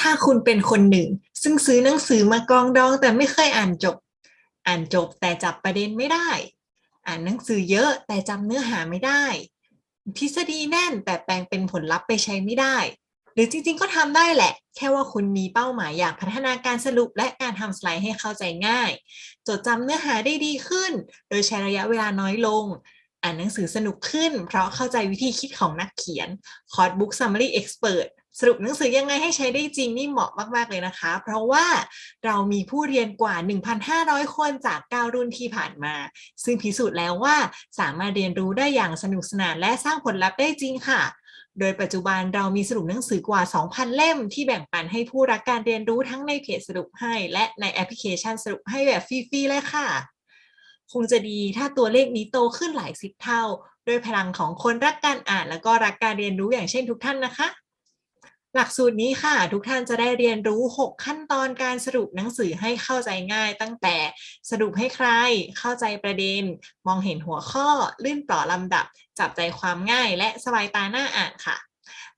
ถ้าคุณเป็นคนหนึ่ง ซึ่งซื้อหนังสือมากองดองแต่ไม่เคยอ่านจบ อ่านจบแต่จับประเด็นไม่ได้ อ่านหนังสือเยอะแต่จำเนื้อหาไม่ได้ ทฤษฎีแน่นแต่แปลงเป็นผลลัพธ์ไปใช้ไม่ได้ หรือจริงๆก็ทำได้แหละ แค่ว่าคุณมีเป้าหมายอยากพัฒนาการสรุปและการทำสไลด์ให้เข้าใจง่าย จดจำเนื้อหาได้ดีขึ้น โดยใช้ระยะเวลาน้อยลงอ่านหนังสือสนุกขึ้น เพราะเข้าใจวิธีคิดของนักเขียนคอร์สบุ๊กซัมมารีเอ็กซ์เพรส สรุปหนังสือยังไงให้ใช้ได้จริงนี่เหมาะมาก ๆ เลยนะคะ เพราะว่าเรามีผู้เรียนกว่า 1,500 คนจาก 9 รุ่นที่ผ่านมา ซึ่งพิสูจน์แล้วว่าสามารถเรียนรู้ได้อย่างสนุกสนานและสร้างผลลัพธ์ได้จริงค่ะ โดยปัจจุบันเรามีสรุปหนังสือกว่า 2,000 เล่มที่แบ่งปันให้ผู้รักการเรียนรู้ทั้งในเพจสรุปให้ และในแอปพลิเคชันสรุปให้แบบฟรีๆเลยค่ะ คงจะดีถ้าตัวเลขนี้โตขึ้นหลายสิบเท่า ด้วยพลังของคนรักการอ่าน แล้วก็รักการเรียนรู้อย่างเช่นทุกท่านนะคะ หลักสูตรนี้ค่ะ ทุกท่านจะได้เรียนรู้ 6 ขั้นตอนการสรุปหนังสือให้เข้าใจง่าย ตั้งแต่สรุปให้ใคร เข้าใจประเด็น มองเห็นหัวข้อ ลื่นปลอลำดับ จับใจความง่าย และสบายตาหน้าอ่านค่ะ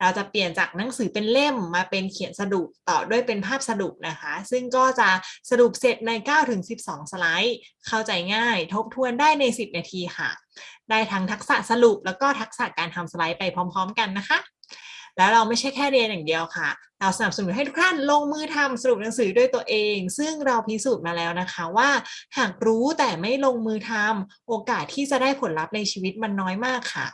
เราจะเปลี่ยนจากหนังสือเป็นเล่มมาเป็นเขียนสรุปต่อด้วยเป็นภาพสรุปนะคะ ซึ่งก็จะสรุปเสร็จใน 9-12 สไลด์ เข้าใจง่าย ทบทวนได้ใน 10 นาทีค่ะ ได้ทั้งทักษะสรุปแล้วก็ทักษะการทำสไลด์ไปพร้อม ๆ กันนะคะ แล้วเราไม่ใช่แค่เรียนอย่างเดียวค่ะ เราสนับสนุนให้ทุกท่านลงมือทำสรุปหนังสือด้วยตัวเอง ซึ่งเราพิสูจน์มาแล้วนะคะว่า หากรู้แต่ไม่ลงมือทำโอกาสที่จะได้ผลลัพธ์ในชีวิตมันน้อยมากค่ะ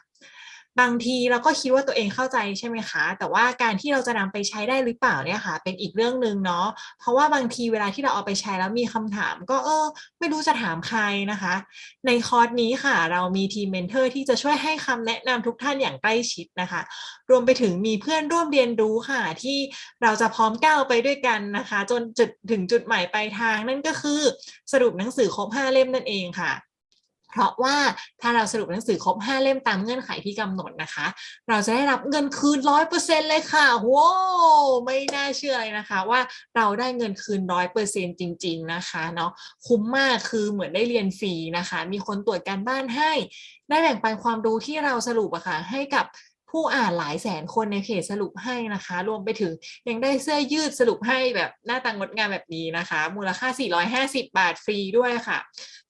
บางทีเราก็คิดว่าตัวเองเข้าใจใช่ไหมคะ แต่ว่าการที่เราจะนำไปใช้ได้หรือเปล่าเนี่ยค่ะ เป็นอีกเรื่องหนึ่งเนาะ เพราะว่าบางทีเวลาที่เราเอาไปใช้แล้วมีคำถาม ก็เออ ไม่รู้จะถามใครนะคะ ในคอร์สนี้ค่ะ เรามีทีมเมนเทอร์ที่จะช่วยให้คำแนะนำทุกท่านอย่างใกล้ชิดนะคะ รวมไปถึงมีเพื่อนร่วมเรียนรู้ค่ะ ที่เราจะพร้อมก้าวไปด้วยกันนะคะ จนจุดถึงจุดหมายปลายทางนั่นก็คือสรุปหนังสือครบ5เล่มนั่นเองค่ะ เพราะว่าถ้าเราสรุปหนังสือครบ 5 เล่มตามเงื่อนไขที่กำหนดนะคะ เราจะได้รับเงินคืน 100%เลยค่ะว้าไม่น่าเชื่อเลยนะคะ ว่าเราได้เงินคืน 100%จริง ๆ นะคะเนาะคุ้มมากคือเหมือนได้เรียนฟรีนะคะ มีคนตรวจการบ้านให้ ได้แบ่งปันความรู้ที่เราสรุปอะค่ะให้กับ ผู้อ่านหลายแสนคนในเพจสรุปให้นะคะ รวมไปถึงยังได้เสื้อยืดสรุปให้แบบหน้าตางดงามแบบนี้นะคะ มูลค่า 450 บาทฟรีด้วยค่ะ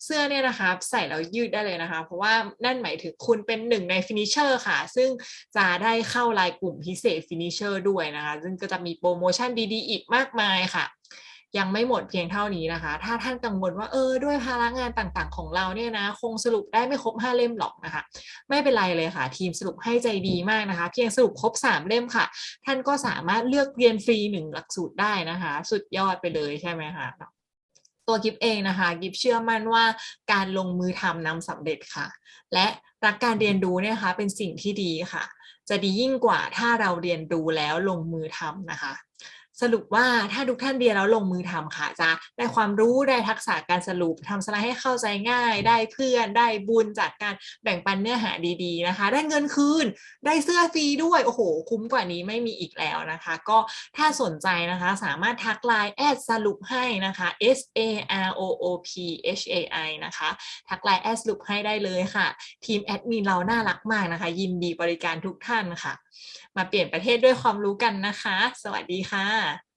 เสื้อเนี่ยนะคะใส่แล้วยืดได้เลยนะคะ เพราะว่านั่นหมายถึงคุณเป็นหนึ่งในฟินิเชอร์ค่ะ ซึ่งจะได้เข้ารายกลุ่มพิเศษฟินิเชอร์ด้วยนะคะ ซึ่งก็จะมีโปรโมชั่นดีๆ อีกมากมายค่ะ ยังไม่หมดเพียงเท่านี้นะคะ ถ้าท่านกังวลว่าเออด้วยภาระงานต่างๆ ของเราเนี่ยนะ คงสรุปได้ไม่ครบ 5 เล่มหรอกนะคะ ไม่เป็นไรเลยค่ะ ทีมสรุปให้ใจดีมากนะคะ เพียงสรุปครบ 3 เล่มค่ะ ท่านก็สามารถเลือกเรียนฟรีหนึ่งหลักสูตรได้นะคะ สุดยอดไปเลยใช่ไหมคะตัวกิฟเองนะคะ กิฟเชื่อมั่นว่าการลงมือทำนำสำเร็จค่ะ และรักการเรียนรู้เนี่ยนะคะเป็นสิ่งที่ดีค่ะ จะดียิ่งกว่าถ้าเราเรียนรู้แล้วลงมือทำนะคะ สรุปว่าถ้าทุกท่านเรียนแล้วลงมือทำค่ะจะได้ความรู้ได้ทักษะการสรุปทำสไลด์ให้เข้าใจง่าย ได้เพื่อนได้บุญจากการแบ่งปันเนื้อหาดีๆนะคะ ได้เงินคืน ได้เสื้อฟรีด้วยโอ้โห คุ้มกว่านี้ไม่มีอีกแล้วนะคะ ก็ถ้าสนใจนะคะสามารถทักไลน์แอดสรุปให้นะคะ S A R O O P H A I นะคะ ทักไลน์แอดสรุปให้ได้เลยค่ะ ทีมแอดมินเราน่ารักมากนะคะ ยินดีบริการทุกท่านค่ะ มาเปลี่ยนประเทศด้วยความรู้กันนะคะ สวัสดีค่ะ